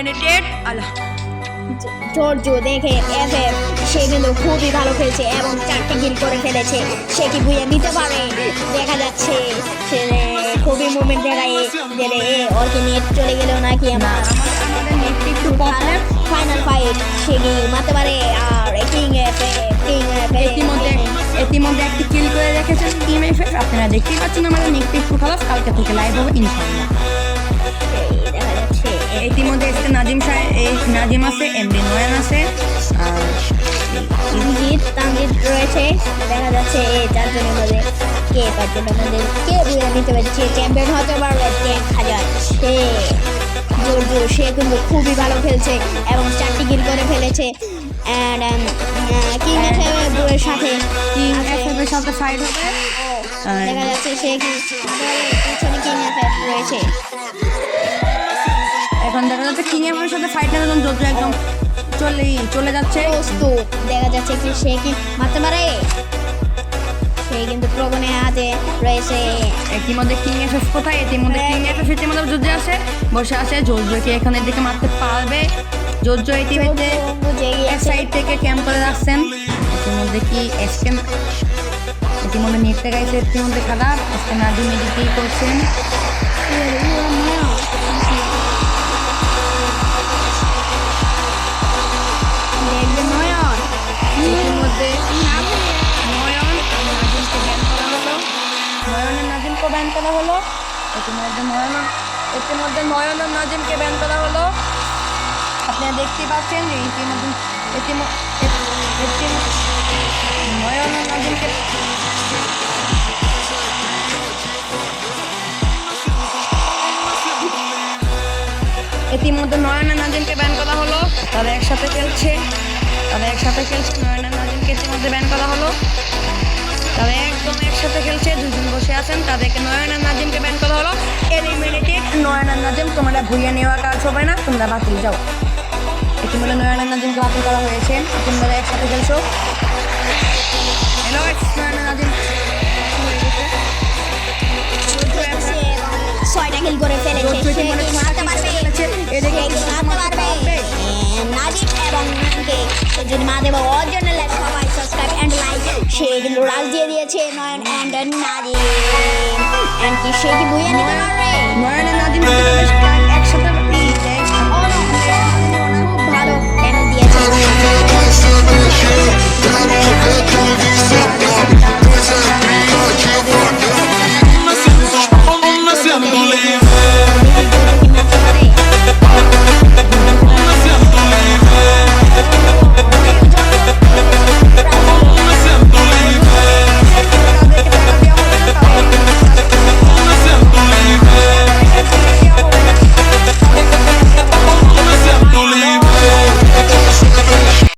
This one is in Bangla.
এলিমিনেটেড আল্লাহ। জর্জ দেখে এফ এফ সে কিন্তু খুবই ভালো খেলছে এবং চারটে গিল করে ফেলেছে। সে কি বুঝে নিতে পারে? দেখা যাচ্ছে সে খুবই মুভমেন্ট দেখায়। রে ওর কি নেট চলে গেল নাকি আমার ফাইনাল ফাইট সে কি মারতে পারে? আর কিং এফ কিং এফ ইতিমধ্যে ইতিমধ্যে একটি কিল করে রেখেছেন টিম এফএফ আপনারা দেখতেই পাচ্ছেন আমাদের নেক্সট একটু খালাস কালকে থেকে লাইভ হবে ইনশাআল্লাহ। ইতিমধ্যে এসে নাজিম সাহেব এই নাজিম আছে এমডি নয়ন আছে। আর জিৎ তানজিৎ রয়েছে। দেখা যাচ্ছে এই চারজনের মধ্যে কে পাঁচজনের মধ্যে কে নিতে পারছে? চ্যাম্পিয়ন হতে পারবে দেখা যাচ্ছে জোর জোর। সে কিন্তু খুবই ভালো খেলছে এবং চারটি কিল করে ফেলেছে। অ্যান্ড কিং এর সাথে। কিং সাথে ফাইট হবে। দেখা যাচ্ছে সে কি পিছনে কিং রয়েছে। এখন যাচ্ছে কিং এর সাথে ফাইট একদম যোদ্ধা একদম চলে চলে যাচ্ছে। প্রস্তুত দেখা যাচ্ছে কি সে কি মারতে পারে? সে কিন্তু প্রবণে হাতে রয়েছে। ইতিমধ্যে কিং এফএফ কোথায়? ইতিমধ্যে কিং এফএফ ইতিমধ্যে যুদ্ধে আছে বসে আছে জোজোকে এখানের দিকে মারতে পারবে। জোজো ইতিমধ্যে এক সাইড থেকে ক্যাম্প করে রাখছেন ইতিমধ্যে কি এসকে ইতিমধ্যে নেটটা গাইছে ইতিমধ্যে খারাপ। এসকে নাদি মেডিকেই করছেন। ব্যান করা হলো। ইতিমধ্যে নয়ন ইতিমধ্যে নয়ন আর নাজিমকে ব্যান করা হলো। আপনারা দেখতে পাচ্ছেন যে ইতিমধ্যে নয়ন আর নাজিমকে ইতিমধ্যে নয়না নাজিমকে ব্যান করা হলো। তারা একসাথে খেলছে। তারা একসাথে খেলছে। নয়না নাজিমকে ইতিমধ্যে ব্যান করা হলো। আছেন তাদেরকে নয়না নাজিমকে ব্যান করা হলো। এলিমিনেটেড নয়না নাজিম তোমরা ভুইয়া নেওয়া কাজ হবে না তোমরা বাতিল যাও। ইতিমধ্যে নয়না নাজিমকে বাতিল করা হয়েছে তোমরা একসাথে খেলছো। হ্যালো নয়না নাজিম। ছয়টা করে ফেলেছে। এদিকে এবং যদি মা দেবো কিন্তু রাজ দিয়ে দিয়েছে নয়ন অ্যান্ড নাদিম অ্যান্ড কি সে কি বুঝে নিতে পারবে? নয়ন বেশ